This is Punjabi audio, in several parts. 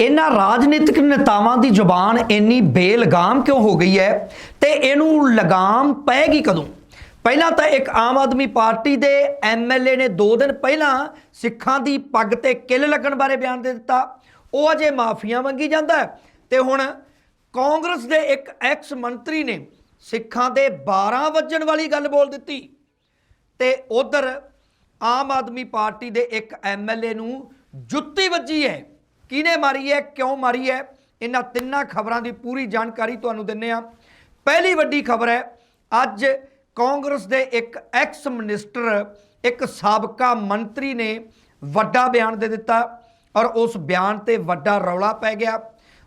ਇਹਨਾਂ ਰਾਜਨੀਤਿਕ ਨੇਤਾਵਾਂ ਦੀ ਜ਼ੁਬਾਨ ਇੰਨੀ ਬੇਲਗਾਮ ਕਿਉਂ ਹੋ ਗਈ ਹੈ ਤੇ ਇਹਨੂੰ ਲਗਾਮ ਪਏਗੀ ਕਦੋਂ? ਪਹਿਲਾਂ ਤਾਂ ਇੱਕ ਆਮ ਆਦਮੀ ਪਾਰਟੀ ਦੇ ਐਮਐਲਏ ਨੇ 2 ਦਿਨ ਪਹਿਲਾਂ ਸਿੱਖਾਂ ਦੀ ਪੱਗ ਤੇ ਕਿੱਲ ਲੱਗਣ ਬਾਰੇ ਬਿਆਨ ਦੇ ਦਿੱਤਾ। ਉਹ ਅਜੇ ਮਾਫੀਆਂ ਮੰਗੀ ਜਾਂਦਾ ਹੈ ਤੇ ਹੁਣ ਕਾਂਗਰਸ ਦੇ ਇੱਕ ਐਕਸ ਮੰਤਰੀ ਨੇ ਸਿੱਖਾਂ ਦੇ 12 ਵੱਜਣ ਵਾਲੀ ਗੱਲ ਬੋਲ ਦਿੱਤੀ ਤੇ ਉਧਰ ਆਮ ਆਦਮੀ ਪਾਰਟੀ ਦੇ ਇੱਕ ਐਮਐਲਏ ਨੂੰ ਜੁੱਤੀ ਵੱਜੀ ਹੈ। ਕਿਹਨੇ ਮਾਰੀ ਹੈ, ਕਿਉਂ ਮਾਰੀ ਹੈ? ਇਹਨਾਂ ਤਿੰਨਾਂ ਖਬਰਾਂ ਦੀ ਪੂਰੀ ਜਾਣਕਾਰੀ ਤੁਹਾਨੂੰ ਦਿੰਨੇ ਆ ਪਹਿਲੀ ਵੱਡੀ ਖਬਰ ਹੈ, ਅੱਜ ਕਾਂਗਰਸ ਦੇ ਇੱਕ ਐਕਸ ਮਿਨਿਸਟਰ ਇੱਕ ਸਾਬਕਾ ਮੰਤਰੀ ਨੇ ਵੱਡਾ ਬਿਆਨ ਦੇ ਦਿੱਤਾ ਔਰ ਉਸ ਬਿਆਨ ਤੇ ਵੱਡਾ ਰੌਲਾ ਪੈ ਗਿਆ।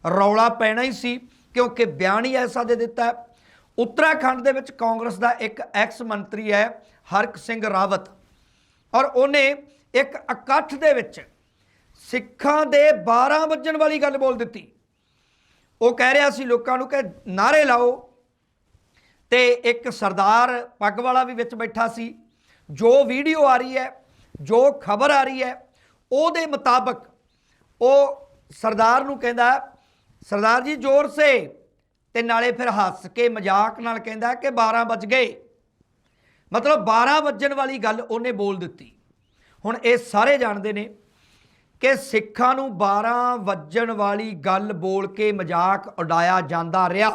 ਰੌਲਾ ਪੈਣਾ ਹੀ ਸੀ, ਕਿਉਂਕਿ ਬਿਆਨ ਹੀ ਐਸਾ ਦੇ ਦਿੱਤਾ ਉੱਤਰਾਖੰਡ ਦੇ ਵਿੱਚ ਕਾਂਗਰਸ ਦਾ ਇੱਕ ਐਕਸ ਮੰਤਰੀ ਹੈ, ਹਰਕ ਸਿੰਘ ਰਾਵਤ। ਔਰ ਉਹਨੇ ਇੱਕ ਇਕੱਠ ਦੇ ਵਿੱਚ ਸਿੱਖਾਂ ਦੇ 12 ਵੱਜਣ ਵਾਲੀ ਗੱਲ ਬੋਲ ਦਿੱਤੀ। ਉਹ ਕਹਿ ਰਿਹਾ ਸੀ ਲੋਕਾਂ ਨੂੰ ਕਿ ਨਾਰੇ ਲਾਓ। ਤੇ ਇੱਕ ਸਰਦਾਰ ਪੱਗ ਵਾਲਾ ਵੀ ਵਿੱਚ ਬੈਠਾ ਸੀ। ਜੋ ਵੀਡੀਓ ਆ ਰਹੀ ਹੈ, ਜੋ ਖਬਰ ਆ ਰਹੀ ਹੈ, ਉਹਦੇ ਮੁਤਾਬਕ ਉਹ ਸਰਦਾਰ ਨੂੰ ਕਹਿੰਦਾ, ਸਰਦਾਰ ਜੀ, ਜ਼ੋਰ ਸੇ। ਤੇ ਨਾਲੇ ਫਿਰ ਹੱਸ ਕੇ, ਮਜ਼ਾਕ ਨਾਲ ਕਹਿੰਦਾ ਕਿ 12 ਵੱਜ ਗਏ। ਮਤਲਬ 12 ਵੱਜਣ ਵਾਲੀ ਗੱਲ ਉਹਨੇ ਬੋਲ ਦਿੱਤੀ। ਹੁਣ ਇਹ ਸਾਰੇ ਜਾਣਦੇ ਨੇ। ਕਿ ਸਿੱਖਾਂ ਨੂੰ 12 ਵੱਜਣ ਵਾਲੀ ਗੱਲ ਬੋਲ ਕੇ ਮਜ਼ਾਕ ਉਡਾਇਆ ਜਾਂਦਾ ਰਿਹਾ।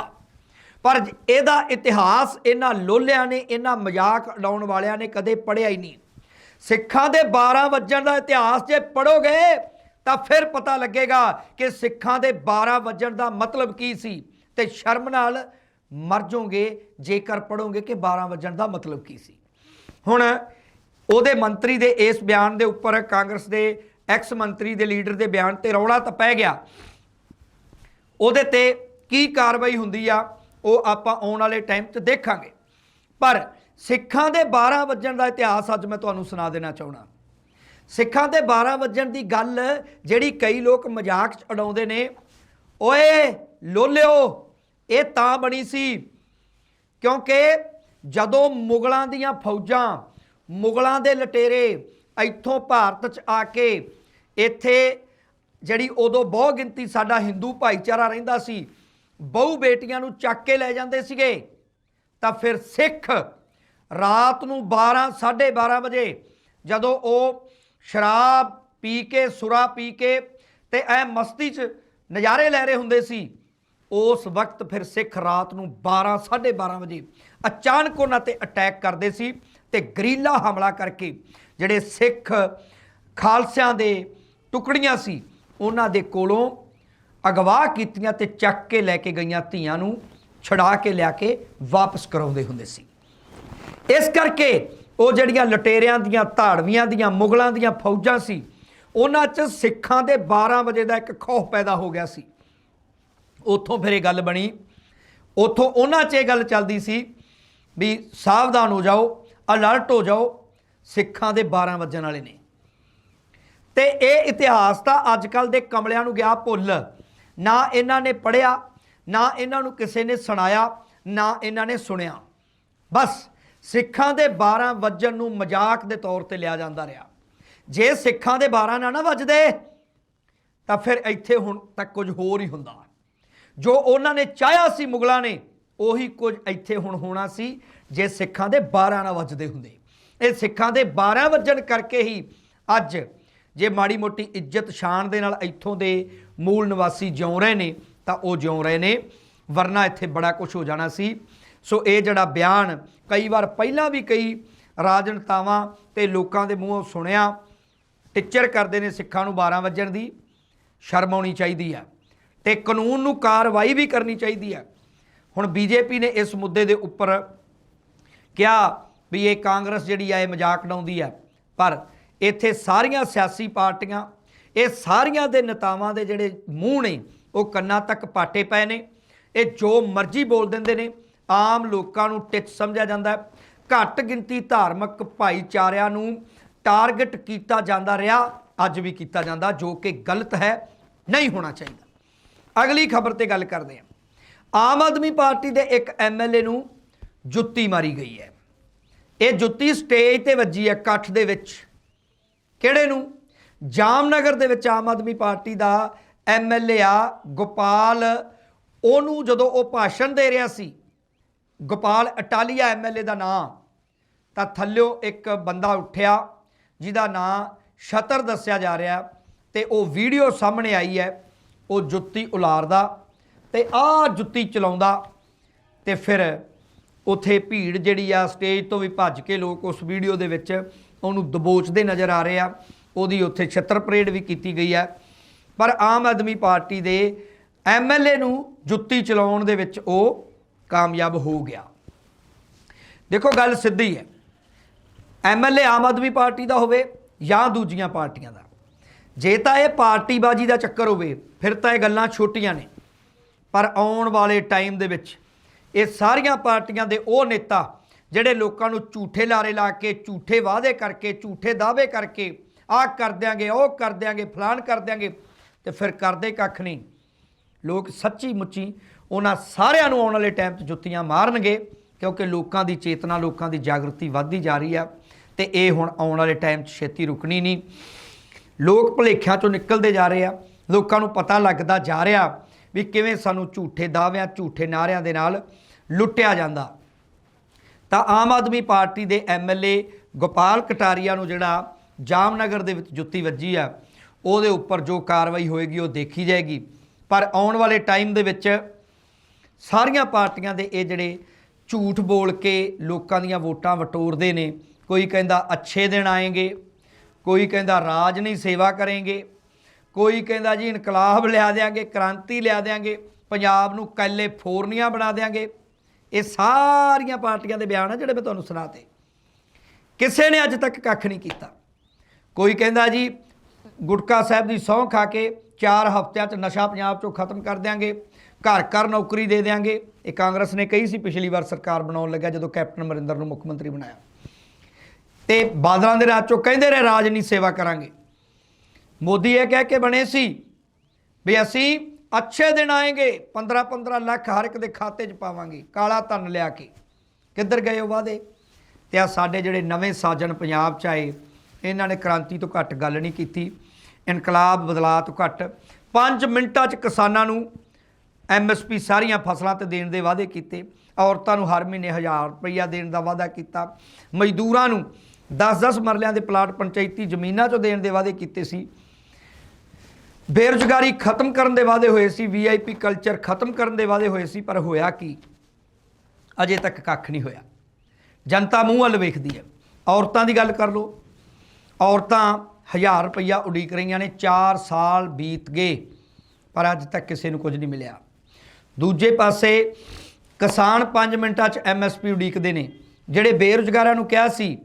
ਪਰ ਇਹਦਾ ਇਤਿਹਾਸ, ਇਹਨਾਂ ਲੋਲਿਆਂ ਨੇ, ਇਹਨਾਂ ਮਜ਼ਾਕ ਉਡਾਉਣ ਵਾਲਿਆਂ ਨੇ ਕਦੇ ਪੜਿਆ ਹੀ ਨਹੀਂ। ਸਿੱਖਾਂ ਦੇ 12 ਵੱਜਣ ਦਾ ਇਤਿਹਾਸ ਜੇ ਪੜੋਗੇ ਤਾਂ ਫਿਰ ਪਤਾ ਲੱਗੇਗਾ ਕਿ ਸਿੱਖਾਂ ਦੇ 12 ਵੱਜਣ ਦਾ ਮਤਲਬ ਕੀ ਸੀ ਤੇ ਸ਼ਰਮ ਨਾਲ ਮਰ ਜਾਓਗੇ, ਜੇਕਰ ਪੜੋਗੇ ਕਿ 12 ਵੱਜਣ ਦਾ ਮਤਲਬ ਕੀ ਸੀ। ਹੁਣ ਉਹਦੇ ਮੰਤਰੀ ਦੇ ਇਸ ਬਿਆਨ ਦੇ ਉੱਪਰ ਕਾਂਗਰਸ ਦੇ ਐਕਸ ਮੰਤਰੀ ਦੇ ਲੀਡਰ ਦੇ ਬਿਆਨ ਤੇ ਰੌਲਾ ਤਾਂ ਪੈ ਗਿਆ। ਉਹਦੇ ਤੇ ਕੀ ਕਾਰਵਾਈ ਹੁੰਦੀ ਆ, ਉਹ ਆਪਾਂ ਆਉਣ ਵਾਲੇ ਟਾਈਮ 'ਚ ਦੇਖਾਂਗੇ। ਪਰ ਸਿੱਖਾਂ ਦੇ 12 ਵੱਜਣ ਦਾ ਇਤਿਹਾਸ ਅੱਜ ਮੈਂ ਤੁਹਾਨੂੰ ਸੁਣਾ ਦੇਣਾ ਚਾਹਣਾ ਸਿੱਖਾਂ ਦੇ 12 ਵੱਜਣ ਦੀ ਗੱਲ ਜਿਹੜੀ ਕਈ ਲੋਕ ਮਜ਼ਾਕ 'ਚ ਉਡਾਉਂਦੇ ਨੇ, ਓਏ ਲੋਲਿਓ, ਇਹ ਤਾਂ ਬਣੀ ਸੀ। ਕਿਉਂਕਿ ਜਦੋਂ ਮੁਗਲਾਂ ਦੀਆਂ ਫੌਜਾਂ, ਮੁਗਲਾਂ ਦੇ ਲਟੇਰੇ ਇੱਥੋਂ ਭਾਰਤ 'ਚ ਆ ਕੇ ਇੱਥੇ ਜਿਹੜੀ ਉਦੋਂ ਬਹੁ ਗਿਣਤੀ ਸਾਡਾ ਹਿੰਦੂ ਭਾਈਚਾਰਾ ਰਹਿੰਦਾ ਸੀ, ਬਹੁ ਬੇਟੀਆਂ ਨੂੰ ਚੱਕ ਕੇ ਲੈ ਜਾਂਦੇ ਸੀਗੇ, ਤਾਂ ਫਿਰ ਸਿੱਖ ਰਾਤ ਨੂੰ 12 12:30 ਵਜੇ ਜਦੋਂ ਉਹ ਸ਼ਰਾਬ ਪੀ ਕੇ, ਸੁਰਾ ਪੀ ਕੇ ਤੇ ਐ ਮਸਤੀ 'ਚ ਨਜ਼ਾਰੇ ਲੈ ਰਹੇ ਹੁੰਦੇ ਸੀ, ਉਸ ਵਕਤ ਫਿਰ ਸਿੱਖ ਰਾਤ ਨੂੰ 12 12:30 ਵਜੇ ਅਚਾਨਕ ਉਹਨਾਂ ਤੇ ਅਟੈਕ ਕਰਦੇ ਸੀ ਤੇ ਗਰੀਲਾ ਹਮਲਾ ਕਰਕੇ ਜਿਹੜੇ ਸਿੱਖ ਖਾਲਸਿਆਂ ਦੇ ਟੁਕੜੀਆਂ ਸੀ। ਉਹਨਾਂ ਦੇ ਕੋਲੋਂ ਅਗਵਾ ਕੀਤੀਆਂ ਤੇ ਚੱਕ ਕੇ ਲੈ ਕੇ ਗਈਆਂ ਧੀਆਂ ਨੂੰ ਛਡਾ ਕੇ ਲਿਆ ਕੇ ਵਾਪਸ ਕਰਾਉਂਦੇ ਹੁੰਦੇ ਸੀ। ਇਸ ਕਰਕੇ ਉਹ ਜਿਹੜੀਆਂ ਲਟੇਰਿਆਂ ਦੀਆਂ, ਧਾੜਵੀਆਂ ਦੀਆਂ, ਮੁਗਲਾਂ ਦੀਆਂ ਫੌਜਾਂ ਸੀ, ਉਹਨਾਂ 'ਚ ਸਿੱਖਾਂ ਦੇ 12 ਵਜੇ ਦਾ ਇੱਕ ਖੌਫ ਪੈਦਾ ਹੋ ਗਿਆ ਸੀ। ਉੱਥੋਂ ਫਿਰ ਇਹ ਗੱਲ ਬਣੀ, ਉੱਥੋਂ ਉਹਨਾਂ 'ਚ ਇਹ ਗੱਲ ਚੱਲਦੀ ਸੀ ਵੀ ਸਾਵਧਾਨ ਹੋ ਜਾਓ, ਅਲਰਟ ਹੋ ਜਾਓ, ਸਿੱਖਾਂ ਦੇ 12 ਵੱਜਣ ਵਾਲੇ ਨੇ। ਤੇ ਇਹ ਇਤਿਹਾਸ ਤਾਂ ਅੱਜ ਕੱਲ ਦੇ ਕਮਲਿਆਂ ਨੂੰ ਗਿਆ ਭੁੱਲ। ਨਾ ਇਹਨਾਂ ਨੇ ਪੜਿਆ ਨਾ ਇਹਨਾਂ ਨੂੰ ਕਿਸੇ ਨੇ ਸੁਣਾਇਆ, ਨਾ ਇਹਨਾਂ ਨੇ ਸੁਣਿਆ। ਬਸ, ਸਿੱਖਾਂ ਦੇ 12 ਵੱਜਣ ਨੂੰ ਮਜ਼ਾਕ ਦੇ ਤੌਰ ਤੇ ਲਿਆ ਜਾਂਦਾ ਰਿਹਾ। ਜੇ ਸਿੱਖਾਂ ਦੇ 12 ਨਾ ਨਾ ਵੱਜਦੇ, ਤਾਂ ਫਿਰ ਇੱਥੇ ਹੁਣ ਤੱਕ ਕੁਝ ਹੋਰ ਹੀ ਹੁੰਦਾ। ਜੋ ਉਹਨਾਂ ਨੇ ਚਾਹਿਆ ਸੀ ਮੁਗਲਾਂ ਨੇ, ਉਹੀ ਕੁਝ ਇੱਥੇ ਹੁਣ ਹੋਣਾ ਸੀ, ਜੇ ਸਿੱਖਾਂ ਦੇ 12 ਨਾ ਵੱਜਦੇ ਹੁੰਦੇ। ਇਹ ਸਿੱਖਾਂ ਦੇ 12 ਵੱਜਣ ਕਰਕੇ ਹੀ ਅੱਜ ਜੇ ਮਾੜੀ ਮੋਟੀ ਇੱਜ਼ਤ ਸ਼ਾਨ ਦੇ ਨਾਲ ਇੱਥੋਂ ਦੇ ਮੂਲ ਨਿਵਾਸੀ ਜਿਉਂ ਰਹੇ ਨੇ, ਤਾਂ ਉਹ ਜਿਉਂ ਰਹੇ ਨੇ। ਵਰਨਾ ਇੱਥੇ ਬੜਾ ਕੁਝ ਹੋ ਜਾਣਾ ਸੀ। ਸੋ ਇਹ ਜਿਹੜਾ ਬਿਆਨ ਕਈ ਵਾਰ ਪਹਿਲਾਂ ਵੀ ਕਈ ਰਾਜਨਤਾਵਾਂ ਤੇ ਲੋਕਾਂ ਦੇ ਮੂੰਹੋਂ ਸੁਣਿਆ, ਟਿੱਚਰ ਕਰਦੇ ਨੇ ਸਿੱਖਾਂ ਨੂੰ 12 ਵੱਜਣ ਦੀ, ਸ਼ਰਮ ਆਉਣੀ ਚਾਹੀਦੀ ਆ ਤੇ ਕਾਨੂੰਨ ਨੂੰ ਕਾਰਵਾਈ ਵੀ ਕਰਨੀ ਚਾਹੀਦੀ ਆ। ਹੁਣ ਬੀਜੇਪੀ ਨੇ ਇਸ ਮੁੱਦੇ ਦੇ ਉੱਪਰ ਕਿਹਾ ਵੀ ਇਹ ਕਾਂਗਰਸ ਜਿਹੜੀ ਆ, ਇਹ ਮਜ਼ਾਕ ਉਡਾਉਂਦੀ ਆ। ਪਰ ਇੱਥੇ ਸਾਰੀਆਂ ਸਿਆਸੀ ਪਾਰਟੀਆਂ, ਇਹ ਸਾਰੀਆਂ ਦੇ ਨੇਤਾਵਾਂ ਦੇ ਜਿਹੜੇ ਮੂੰਹ ਨੇ, ਉਹ ਕੰਨਾਂ ਤੱਕ ਪਾਟੇ ਪਏ ਨੇ। ਇਹ ਜੋ ਮਰਜ਼ੀ ਬੋਲ ਦਿੰਦੇ ਨੇ, ਆਮ ਲੋਕਾਂ ਨੂੰ ਟਿੱਚ ਸਮਝਿਆ ਜਾਂਦਾ ਹੈ। ਘੱਟ ਗਿਣਤੀ ਧਾਰਮਿਕ ਭਾਈਚਾਰਿਆਂ ਨੂੰ ਟਾਰਗੇਟ ਕੀਤਾ ਜਾਂਦਾ ਰਿਹਾ, ਅੱਜ ਵੀ ਕੀਤਾ ਜਾਂਦਾ, ਜੋ ਕਿ ਗਲਤ ਹੈ, ਨਹੀਂ ਹੋਣਾ ਚਾਹੀਦਾ। ਅਗਲੀ ਖਬਰ ਤੇ ਗੱਲ ਕਰਦੇ ਹਾਂ। ਆਮ ਆਦਮੀ ਪਾਰਟੀ ਦੇ ਇੱਕ ਐਮਐਲਏ ਨੂੰ ਜੁੱਤੀ ਮਾਰੀ ਗਈ ਹੈ। ਇਹ ਜੁੱਤੀ ਸਟੇਜ ਤੇ ਵੱਜੀ ਹੈ, ਇਕੱਠ ਦੇ ਵਿੱਚ। ਕਿਹੜੇ ਨੂੰ? ਜਾਮਨਗਰ ਦੇ ਵਿੱਚ ਆਮ ਆਦਮੀ ਪਾਰਟੀ ਦਾ ਐਮਐਲਏ ਆ, ਗੋਪਾਲ। ਉਹਨੂੰ ਜਦੋਂ ਉਹ ਭਾਸ਼ਣ ਦੇ ਰਿਹਾ ਸੀ, ਗੋਪਾਲ ਅਟਾਲੀਆ ਐਮਐਲਏ ਦਾ ਨਾਂ, ਤਾਂ ਥੱਲਿਓ ਇੱਕ ਬੰਦਾ ਉੱਠਿਆ, ਜਿਹਦਾ ਨਾਂ ਛਤਰ ਦੱਸਿਆ ਜਾ ਰਿਹਾ ਤੇ ਉਹ ਵੀਡੀਓ ਸਾਹਮਣੇ ਆਈ ਹੈ, ਉਹ ਜੁੱਤੀ ਉਲਾਰਦਾ ਤੇ ਆਹ ਜੁੱਤੀ ਚਲਾਉਂਦਾ ਤੇ ਫਿਰ ਉਥੇ ਭੀੜ ਜਿਹੜੀ ਆ, ਸਟੇਜ ਤੋਂ ਵੀ ਭੱਜ ਕੇ ਲੋਕ ਉਸ ਵੀਡੀਓ ਦੇ ਵਿੱਚ ਉਹਨੂੰ ਦਬੋਚਦੇ ਨਜ਼ਰ ਆ ਰਹੇ ਆ। ਉਹਦੀ ਉੱਥੇ ਛੱਤਰ ਪਰੇਡ ਵੀ ਕੀਤੀ ਗਈ ਹੈ ਪਰ ਆਮ ਆਦਮੀ ਪਾਰਟੀ ਦੇ ਐਮਐਲਏ ਨੂੰ ਜੁੱਤੀ ਚਲਾਉਣ ਦੇ ਵਿੱਚ ਉਹ ਕਾਮਯਾਬ ਹੋ ਗਿਆ। ਦੇਖੋ, ਗੱਲ ਸਿੱਧੀ ਹੈ। ਐਮਐਲਏ ਆਮ ਆਦਮੀ ਪਾਰਟੀ ਦਾ ਹੋਵੇ ਜਾਂ ਦੂਜੀਆਂ ਪਾਰਟੀਆਂ ਦਾ। ਜੇ ਤਾਂ ਇਹ ਪਾਰਟੀਬਾਜ਼ੀ ਦਾ ਚੱਕਰ ਹੋਵੇ, ਫਿਰ ਤਾਂ ਇਹ ਗੱਲਾਂ ਛੋਟੀਆਂ ਨੇ। ਪਰ ਆਉਣ ਵਾਲੇ ਟਾਈਮ ਦੇ ਵਿੱਚ ਇਹ ਸਾਰੀਆਂ ਪਾਰਟੀਆਂ ਦੇ ਉਹ ਨੇਤਾ ਜਿਹੜੇ ਲੋਕਾਂ ਨੂੰ ਝੂਠੇ ਲਾਰੇ ਲਾ ਕੇ, ਝੂਠੇ ਵਾਅਦੇ ਕਰਕੇ, ਝੂਠੇ ਦਾਅਵੇ ਕਰਕੇ ਆਹ ਕਰ ਦਿਆਂਗੇ, ਉਹ ਕਰ ਦਿਆਂਗੇ ਫਲਾਨ ਕਰ ਦਿਆਂਗੇ, ਤੇ ਫਿਰ ਕਰਦੇ ਕੱਖ ਨਹੀਂ। ਲੋਕ ਸੱਚੀ ਮੁੱਚੀ ਉਹਨਾਂ ਸਾਰਿਆਂ ਨੂੰ ਆਉਣ ਵਾਲੇ ਟਾਈਮ 'ਚ ਜੁੱਤੀਆਂ ਮਾਰਨਗੇ, ਕਿਉਂਕਿ ਲੋਕਾਂ ਦੀ ਚੇਤਨਾ, ਲੋਕਾਂ ਦੀ ਜਾਗਰਤੀ ਵੱਧਦੀ ਜਾ ਰਹੀ ਆ, ਤੇ ਇਹ ਹੁਣ ਆਉਣ ਵਾਲੇ ਟਾਈਮ 'ਚ ਛੇਤੀ ਰੁਕਣੀ ਨਹੀਂ। ਲੋਕ ਭੁਲੇਖਿਆਂ ਚੋਂ ਨਿਕਲਦੇ ਜਾ ਰਹੇ ਆ, ਲੋਕਾਂ ਨੂੰ ਪਤਾ ਲੱਗਦਾ ਜਾ ਰਿਹਾ ਵੀ ਕਿਵੇਂ ਸਾਨੂੰ ਝੂਠੇ ਦਾਅਵਿਆਂ, ਝੂਠੇ ਨਾਅਰਿਆਂ ਦੇ ਨਾਲ ਲੁੱਟਿਆ ਜਾਂਦਾ। ਤਾਂ ਆਮ ਆਦਮੀ ਪਾਰਟੀ ਦੇ ਐਮਐਲਏ ਗੋਪਾਲ ਕਟਾਰੀਆ ਨੂੰ ਜਿਹੜਾ ਜਾਮਨਗਰ ਦੇ ਵਿੱਚ ਜੁੱਤੀ ਵੱਜੀ ਆ, ਉਹਦੇ ਉੱਪਰ ਜੋ ਕਾਰਵਾਈ ਹੋਏਗੀ, ਉਹ ਦੇਖੀ ਜਾਏਗੀ। ਪਰ ਆਉਣ ਵਾਲੇ ਟਾਈਮ ਦੇ ਵਿੱਚ ਸਾਰੀਆਂ ਪਾਰਟੀਆਂ ਦੇ ਇਹ ਜਿਹੜੇ ਝੂਠ ਬੋਲ ਕੇ ਲੋਕਾਂ ਦੀਆਂ ਵੋਟਾਂ ਵਟੋਰਦੇ ਨੇ, ਕੋਈ ਕਹਿੰਦਾ ਅੱਛੇ ਦਿਨ ਆਏਗੇ, ਕੋਈ ਕਹਿੰਦਾ ਰਾਜ ਨਹੀਂ ਸੇਵਾ ਕरेंगे ਕੋਈ ਕਹਿੰਦਾ ਜੀ ਇਨਕਲਾਬ ਲਿਆ ਦਿਆਂਗੇ, ਕ੍ਰਾਂਤੀ ਲਿਆ ਦਿਆਂਗੇ, ਪੰਜਾਬ ਨੂੰ ਕੈਲੀਫੋਰਨੀਆ ਬਣਾ ਦਿਆਂਗੇ ਇਹ ਸਾਰੀਆਂ ਪਾਰਟੀਆਂ ਦੇ ਬਿਆਨ ਆ ਜਿਹੜੇ ਮੈਂ ਤੁਹਾਨੂੰ ਸੁਣਾਤੇ। ਕਿਸੇ ਨੇ ਅੱਜ ਤੱਕ ਕੱਖ ਨਹੀਂ ਕੀਤਾ। ਕੋਈ ਕਹਿੰਦਾ ਜੀ, ਗੁਟਕਾ ਸਾਹਿਬ ਦੀ ਸਹੁੰ ਖਾ ਕੇ 4 ਹਫ਼ਤਿਆਂ 'ਚ ਨਸ਼ਾ ਪੰਜਾਬ 'ਚੋਂ ਖਤਮ ਕਰ ਦਿਆਂਗੇ, ਘਰ ਘਰ ਨੌਕਰੀ ਦੇ ਦਿਆਂਗੇ। ਇਹ ਕਾਂਗਰਸ ਨੇ ਕਹੀ ਸੀ ਪਿਛਲੀ ਵਾਰ ਸਰਕਾਰ ਬਣਾਉਣ ਲੱਗਾ ਜਦੋਂ ਕੈਪਟਨ ਅਮਰਿੰਦਰ ਨੂੰ ਮੁੱਖ ਮੰਤਰੀ ਬਣਾਇਆ। ਤੇ ਬਾਦਲਾਂ ਦੇ ਰਾਜ 'ਚੋਂ ਕਹਿੰਦੇ ਰਹੇ, ਰਾਜ ਨਹੀਂ ਸੇਵਾ ਕਰਾਂਗੇ। ਮੋਦੀ ਇਹ ਕਹਿ ਕੇ ਬਣੇ ਸੀ ਵੀ ਅਸੀਂ ਅੱਛੇ ਦਿਨ ਆਏਗੇ 15 15 ਲੱਖ ਹਰ ਇੱਕ ਦੇ ਖਾਤੇ 'ਚ ਪਾਵਾਂਗੇ, ਕਾਲਾ ਧਨ ਲਿਆ ਕੇ। ਕਿੱਧਰ ਗਏ ਉਹ ਵਾਦੇ ਤੇ ਆ ਸਾਡੇ ਜਿਹੜੇ ਨਵੇਂ ਸਾਜਣ ਪੰਜਾਬ 'ਚ ਆਏ, ਇਹਨਾਂ ਨੇ ਕ੍ਰਾਂਤੀ ਤੋਂ ਘੱਟ ਗੱਲ ਨਹੀਂ ਕੀਤੀ, ਇਨਕਲਾਬ ਬਦਲਾਅ ਤੋਂ ਘੱਟ। 5 ਮਿੰਟਾਂ 'ਚ ਕਿਸਾਨਾਂ ਨੂੰ ਐਮਐਸਪੀ ਸਾਰੀਆਂ ਫਸਲਾਂ ਤੇ ਦੇਣ ਦੇ ਵਾਅਦੇ ਕੀਤੇ। ਔਰਤਾਂ ਨੂੰ ਹਰ ਮਹੀਨੇ 1000 ਰੁਪਈਆ ਦੇਣ ਦਾ ਵਾਅਦਾ ਕੀਤਾ। ਮਜ਼ਦੂਰਾਂ ਨੂੰ 10-10 ਮਰਲਿਆਂ ਦੇ ਪਲਾਟ ਪੰਚਾਇਤੀ ਜ਼ਮੀਨਾਂ 'ਚੋਂ ਦੇਣ ਦੇ ਵਾਅਦੇ ਕੀਤੇ ਸੀ। ਬੇਰੁਜ਼ਗਾਰੀ ਖਤਮ ਕਰਨ ਦੇ ਵਾਅਦੇ ਹੋਏ ਸੀ ਵੀਆਈਪੀ ਕਲਚਰ ਖਤਮ ਕਰਨ ਦੇ ਵਾਅਦੇ ਹੋਏ ਸੀ, ਪਰ ਹੋਇਆ ਕੀ? ਅਜੇ ਤੱਕ ਕੱਖ ਨਹੀਂ ਹੋਇਆ। ਜਨਤਾ ਮੂੰਹ ਵੱਲ ਵੇਖਦੀ ਹੈ। ਔਰਤਾਂ ਦੀ ਗੱਲ ਕਰ ਲਓ। ਔਰਤਾਂ 1000 ਰੁਪਈਆ ਉਡੀਕ ਰਹੀਆਂ ਨੇ 4 ਸਾਲ ਬੀਤ ਗਏ, ਪਰ ਅੱਜ ਤੱਕ ਕਿਸੇ ਨੂੰ ਕੁਝ ਨਹੀਂ ਮਿਲਿਆ। ਦੂਜੇ ਪਾਸੇ ਕਿਸਾਨ 5 ਮਿੰਟਾਂ 'ਚ ਐਮਐਸਪੀ ਉਡੀਕਦੇ ਨੇ, ਜਿਹੜੇ ਬੇਰੁਜ਼ਗਾਰਾਂ ਨੂੰ ਕਿਹਾ ਸੀ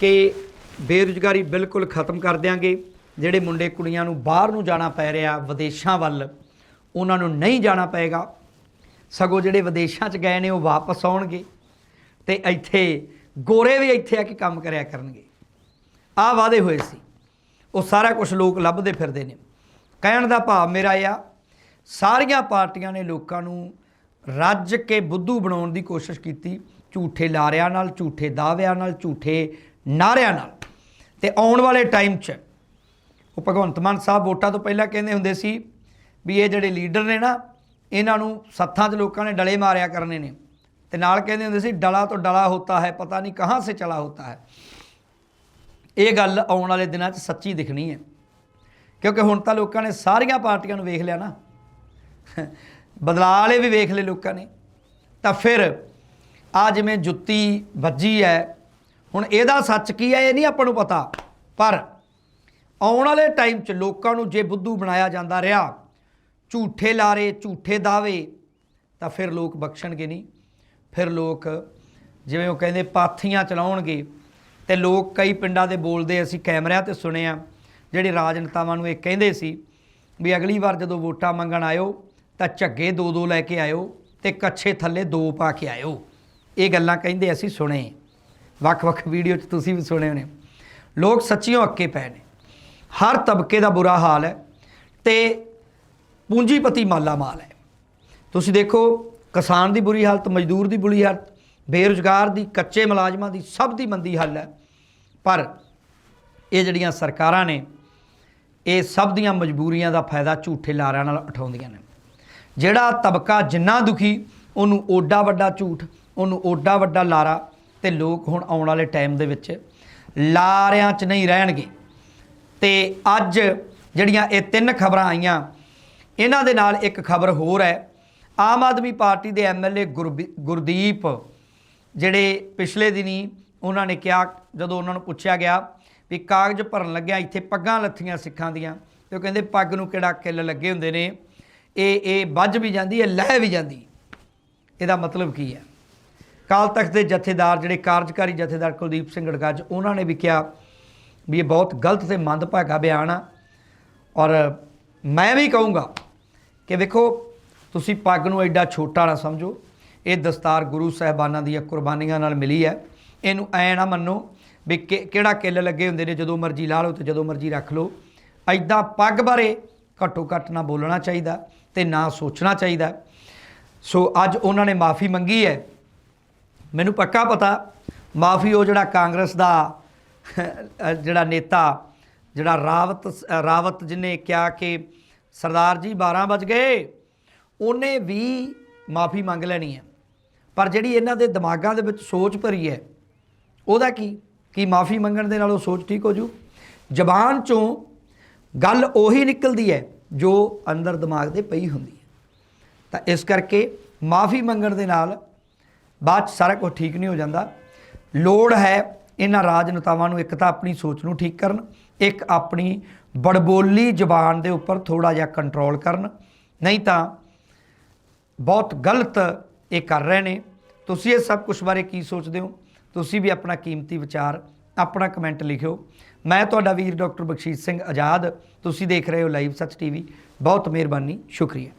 ਕਿ ਬੇਰੁਜ਼ਗਾਰੀ ਬਿਲਕੁਲ ਖਤਮ ਕਰ ਦਿਆਂਗੇ। ਜਿਹੜੇ ਮੁੰਡੇ ਕੁੜੀਆਂ ਨੂੰ ਬਾਹਰ ਨੂੰ ਜਾਣਾ ਪੈ ਰਿਹਾ ਵਿਦੇਸ਼ਾਂ ਵੱਲ, ਉਹਨਾਂ ਨੂੰ ਨਹੀਂ ਜਾਣਾ ਪਏਗਾ। ਸਗੋਂ ਜਿਹੜੇ ਵਿਦੇਸ਼ਾਂ 'ਚ ਗਏ ਨੇ, ਉਹ ਵਾਪਸ ਆਉਣਗੇ ਤੇ ਇੱਥੇ ਗੋਰੇ ਵੀ ਇੱਥੇ ਆ ਕੇ ਕੰਮ ਕਰਿਆ ਕਰਨਗੇ। ਆਹ ਵਾਅਦੇ ਹੋਏ ਸੀ। ਉਹ ਸਾਰਾ ਕੁਝ ਲੋਕ ਲੱਭਦੇ ਫਿਰਦੇ ਨੇ। ਕਹਿਣ ਦਾ ਭਾਵ ਮੇਰਾ ਇਹ ਆ, ਸਾਰੀਆਂ ਪਾਰਟੀਆਂ ਨੇ ਲੋਕਾਂ ਨੂੰ ਰੱਜ ਕੇ ਬੁੱਧੂ ਬਣਾਉਣ ਦੀ ਕੋਸ਼ਿਸ਼ ਕੀਤੀ, ਝੂਠੇ ਲਾਰਿਆਂ ਨਾਲ, ਝੂਠੇ ਦਾਅਵਿਆਂ ਨਾਲ, ਝੂਠੇ ਨਾਰਿਆਂ ਨਾਲ। ਤੇ ਆਉਣ ਵਾਲੇ ਟਾਈਮ 'ਚ ਉਹ ਭਗਵੰਤ ਮਾਨ ਸਾਹਿਬ ਵੋਟਾਂ ਤੋਂ ਪਹਿਲਾਂ ਕਹਿੰਦੇ ਹੁੰਦੇ ਸੀ ਵੀ ਇਹ ਜਿਹੜੇ ਲੀਡਰ ਨੇ ਨਾ, ਇਹਨਾਂ ਨੂੰ ਸੱਥਾਂ 'ਚ ਲੋਕਾਂ ਨੇ ਡਲੇ ਮਾਰਿਆ ਕਰਨੇ ਨੇ। ਤੇ ਨਾਲ ਕਹਿੰਦੇ ਹੁੰਦੇ ਸੀ, ਡਲਾ ਤੋਂ ਡਲਾ ਹੋਤਾ ਹੈ, ਪਤਾ ਨਹੀਂ ਕਹਾਂ ਸੇ ਚਲਾ ਹੋਤਾ ਹੈ। ਇਹ ਗੱਲ ਆਉਣ ਵਾਲੇ ਦਿਨਾਂ 'ਚ ਸੱਚੀ ਦਿਖਣੀ ਹੈ। ਕਿਉਂਕਿ ਹੁਣ ਤਾਂ ਲੋਕਾਂ ਨੇ ਸਾਰੀਆਂ ਪਾਰਟੀਆਂ ਨੂੰ ਵੇਖ ਲਿਆ ਨਾ। ਬਦਲਾਅ ਵਾਲੇ ਵੀ ਵੇਖ ਲਏ ਲੋਕਾਂ ਨੇ। ਤਾਂ ਫਿਰ ਆ ਜਿਵੇਂ ਜੁੱਤੀ ਵੱਜੀ ਹੈ, ਹੁਣ ਇਹਦਾ ਸੱਚ ਕੀ ਹੈ, ਇਹ ਨਹੀਂ ਆਪਾਂ ਨੂੰ ਪਤਾ। ਪਰ ਆਉਣ ਵਾਲੇ ਟਾਈਮ 'ਚ ਲੋਕਾਂ ਨੂੰ ਜੇ ਬੁੱਧੂ ਬਣਾਇਆ ਜਾਂਦਾ ਰਿਹਾ, ਝੂਠੇ ਲਾਰੇ, ਝੂਠੇ ਦਾਅਵੇ, ਤਾਂ ਫਿਰ ਲੋਕ ਬਖਸ਼ਣਗੇ ਨਹੀਂ। ਫਿਰ ਲੋਕ ਜਿਵੇਂ ਉਹ ਕਹਿੰਦੇ ਪਾਥੀਆਂ ਚਲਾਉਣਗੇ, ਤੇ ਲੋਕ ਕਈ ਪਿੰਡਾਂ ਦੇ ਬੋਲਦੇ ਅਸੀਂ ਕੈਮਰਿਆਂ ਤੇ ਸੁਣਿਆ ਜਿਹੜੇ ਰਾਜਨੇਤਾਵਾਂ ਨੂੰ ਇਹ ਕਹਿੰਦੇ ਸੀ ਵੀ ਅਗਲੀ ਵਾਰ ਜਦੋਂ ਵੋਟਾਂ ਮੰਗਣ ਆਇਓ, ਤਾਂ ਝੱਗੇ ਦੋ ਦੋ ਲੈ ਕੇ ਆਇਓ ਤੇ ਕੱਛੇ ਥੱਲੇ ਦੋ ਪਾ ਕੇ ਆਇਓ। ਇਹ ਗੱਲਾਂ ਕਹਿੰਦੇ ਅਸੀਂ ਸੁਣੇ। ਵੱਖ-ਵੱਖ ਵੀਡੀਓ 'ਚ ਤੁਸੀਂ ਵੀ ਸੁਣੇ ਹੋਣੇ। ਲੋਕ ਸੱਚੀਓ ਅੱਕੇ ਪਏ ਨੇ। ਹਰ ਤਬਕੇ ਦਾ ਬੁਰਾ ਹਾਲ ਹੈ ਤੇ ਪੂੰਜੀਪਤੀ ਮਾਲਾ ਮਾਲ ਹੈ। ਤੁਸੀਂ ਦੇਖੋ, ਕਿਸਾਨ ਦੀ ਬੁਰੀ ਹਾਲਤ, ਮਜ਼ਦੂਰ ਦੀ ਬੁਰੀ ਹਾਲਤ, ਬੇਰੁਜ਼ਗਾਰ ਦੀ, ਕੱਚੇ ਮੁਲਾਜ਼ਮਾਂ ਦੀ ਸਭ ਦੀ ਮੰਦੀ ਹਾਲ ਹੈ। ਪਰ ਇਹ ਜਿਹੜੀਆਂ ਸਰਕਾਰਾਂ ਨੇ, ਇਹ ਸਭ ਦੀਆਂ ਮਜਬੂਰੀਆਂ ਦਾ ਫਾਇਦਾ ਝੂਠੇ ਲਾਰਿਆਂ ਨਾਲ ਉਠਾਉਂਦੀਆਂ ਨੇ। ਜਿਹੜਾ ਤਬਕਾ ਜਿੰਨਾ ਦੁਖੀ, ਉਹਨੂੰ ਓਡਾ ਵੱਡਾ ਝੂਠ, ਉਹਨੂੰ ਓਡਾ ਵੱਡਾ ਲਾਰਾ ਤੇ ਲੋਕ ਹੁਣ ਆਉਣ ਵਾਲੇ ਟਾਈਮ ਦੇ ਵਿੱਚ ਲਾਰਿਆਂ 'ਚ ਨਹੀਂ ਰਹਿਣਗੇ। ਤੇ ਅੱਜ ਜਿਹੜੀਆਂ ਇਹ ਤਿੰਨ ਖਬਰਾਂ ਆਈਆਂ, ਇਹਨਾਂ ਦੇ ਨਾਲ ਇੱਕ ਖਬਰ ਹੋਰ ਹੈ। ਆਮ ਆਦਮੀ ਪਾਰਟੀ ਦੇ ਐਮਐਲਏ ਗੁਰਦੀਪ, ਜਿਹੜੇ ਪਿਛਲੇ ਦਿਨੀ ਉਹਨਾਂ ਨੇ ਕਿਹਾ, ਜਦੋਂ ਉਹਨਾਂ ਨੂੰ ਪੁੱਛਿਆ ਗਿਆ ਵੀ ਕਾਗਜ਼ ਭਰਨ ਲੱਗਿਆ, ਇੱਥੇ ਪੱਗਾਂ ਲੱਥੀਆਂ ਸਿੱਖਾਂ ਦੀਆਂ, ਤੇ ਉਹ ਕਹਿੰਦੇ ਪੱਗ ਨੂੰ ਕਿਹੜਾ ਕਿੱਲ ਲੱਗੇ ਹੁੰਦੇ ਨੇ, ਇਹ ਇਹ ਵੱਜ ਵੀ ਜਾਂਦੀ ਹੈ ਲਹਿ ਵੀ ਜਾਂਦੀ। ਇਹਦਾ ਮਤਲਬ ਕੀ ਹੈ? ਕਾਲ ਤਖਤ ਦੇ ਜਥੇਦਾਰ, ਜਿਹੜੇ ਕਾਰਜਕਾਰੀ ਜਥੇਦਾਰ ਕੁਲਦੀਪ ਸਿੰਘ ਗੜਗੱਜ, ਉਹਨਾਂ ਨੇ ਵੀ ਕਿਹਾ ਵੀ ਇਹ ਬਹੁਤ ਗਲਤ ਤੇ ਮੰਦਭਾਗਾ ਬਿਆਨ ਆ। ਔਰ ਮੈਂ ਵੀ ਕਹੂੰਗਾ ਕਿ ਵੇਖੋ, ਤੁਸੀਂ ਪੱਗ ਨੂੰ ਐਡਾ ਛੋਟਾ ਨਾ ਸਮਝੋ। ਇਹ ਦਸਤਾਰ ਗੁਰੂ ਸਾਹਿਬਾਨਾਂ ਦੀਆਂ ਕੁਰਬਾਨੀਆਂ ਨਾਲ ਮਿਲੀ ਹੈ। ਇਹਨੂੰ ਐ ਨਾ ਮੰਨੋ ਵੀ ਕਿਹੜਾ ਕਿੱਲ ਲੱਗੇ ਹੁੰਦੇ ਨੇ, ਜਦੋਂ ਮਰਜ਼ੀ ਲਾ ਲਓ ਤੇ ਜਦੋਂ ਮਰਜ਼ੀ ਰੱਖ ਲਓ। ਐਦਾਂ ਪੱਗ ਬਾਰੇ ਘੱਟੋ ਘੱਟ ਨਾ ਬੋਲਣਾ ਚਾਹੀਦਾ ਤੇ ਨਾ ਸੋਚਣਾ ਚਾਹੀਦਾ। ਸੋ ਅੱਜ ਉਹਨਾਂ ਨੇ ਮਾਫੀ ਮੰਗੀ ਹੈ। ਮੈਨੂੰ ਪੱਕਾ ਪਤਾ, ਮਾਫੀ ਉਹ ਜਿਹੜਾ ਕਾਂਗਰਸ ਦਾ ਜਿਹੜਾ ਨੇਤਾ, ਜਿਹੜਾ ਰਾਵਤ ਰਾਵਤ ਜਿਹਨੇ ਕਿਹਾ ਕਿ ਸਰਦਾਰ ਜੀ 12 ਵਜ ਗਏ, ਉਹਨੇ ਵੀ ਮਾਫੀ ਮੰਗ ਲੈਣੀ ਹੈ। ਪਰ ਜਿਹੜੀ ਇਹਨਾਂ ਦੇ ਦਿਮਾਗਾਂ ਦੇ ਵਿੱਚ ਸੋਚ ਭਰੀ ਹੈ, ਉਹਦਾ ਕੀ? ਕੀ ਮਾਫੀ ਮੰਗਣ ਦੇ ਨਾਲ ਉਹ ਸੋਚ ਠੀਕ ਹੋ ਜੂ? ਜ਼ਬਾਨ ਚੋਂ ਗੱਲ ਉਹੀ ਨਿਕਲਦੀ ਹੈ ਜੋ ਅੰਦਰ ਦਿਮਾਗ ਦੇ ਪਈ ਹੁੰਦੀ ਹੈ। ਤਾਂ ਇਸ ਕਰਕੇ ਮਾਫੀ ਮੰਗਣ ਦੇ ਨਾਲ ਬਾਅਦ 'ਚ ਸਾਰਾ ਕੁਝ ਠੀਕ ਨਹੀਂ ਹੋ ਜਾਂਦਾ। ਲੋੜ ਹੈ ਇਹਨਾਂ ਰਾਜਨੇਤਾਵਾਂ ਨੂੰ ਇੱਕ ਤਾਂ ਆਪਣੀ ਸੋਚ ਨੂੰ ਠੀਕ ਕਰਨ, ਇੱਕ ਆਪਣੀ ਬੜਬੋਲੀ ਜ਼ਬਾਨ ਦੇ ਉੱਪਰ ਥੋੜਾ ਜਿਹਾ ਕੰਟਰੋਲ ਕਰਨ। ਨਹੀਂ ਤਾਂ ਬਹੁਤ ਗਲਤ ਇਹ ਕਰ ਰਹੇ ਨੇ। ਤੁਸੀਂ ਇਹ ਸਭ ਕੁਝ ਬਾਰੇ ਕੀ ਸੋਚਦੇ ਹੋ? ਤੁਸੀਂ ਵੀ ਆਪਣਾ ਕੀਮਤੀ ਵਿਚਾਰ, ਆਪਣਾ ਕਮੈਂਟ ਲਿਖਿਓ। ਮੈਂ ਤੁਹਾਡਾ ਵੀਰ ਡਾਕਟਰ ਬਖਸ਼ੀਸ਼ ਸਿੰਘ ਆਜ਼ਾਦ। ਤੁਸੀਂ ਦੇਖ ਰਹੇ ਹੋ ਲਾਈਵ ਸੱਚ ਟੀਵੀ ਬਹੁਤ ਮਿਹਰਬਾਨੀ। ਸ਼ੁਕਰੀਆ।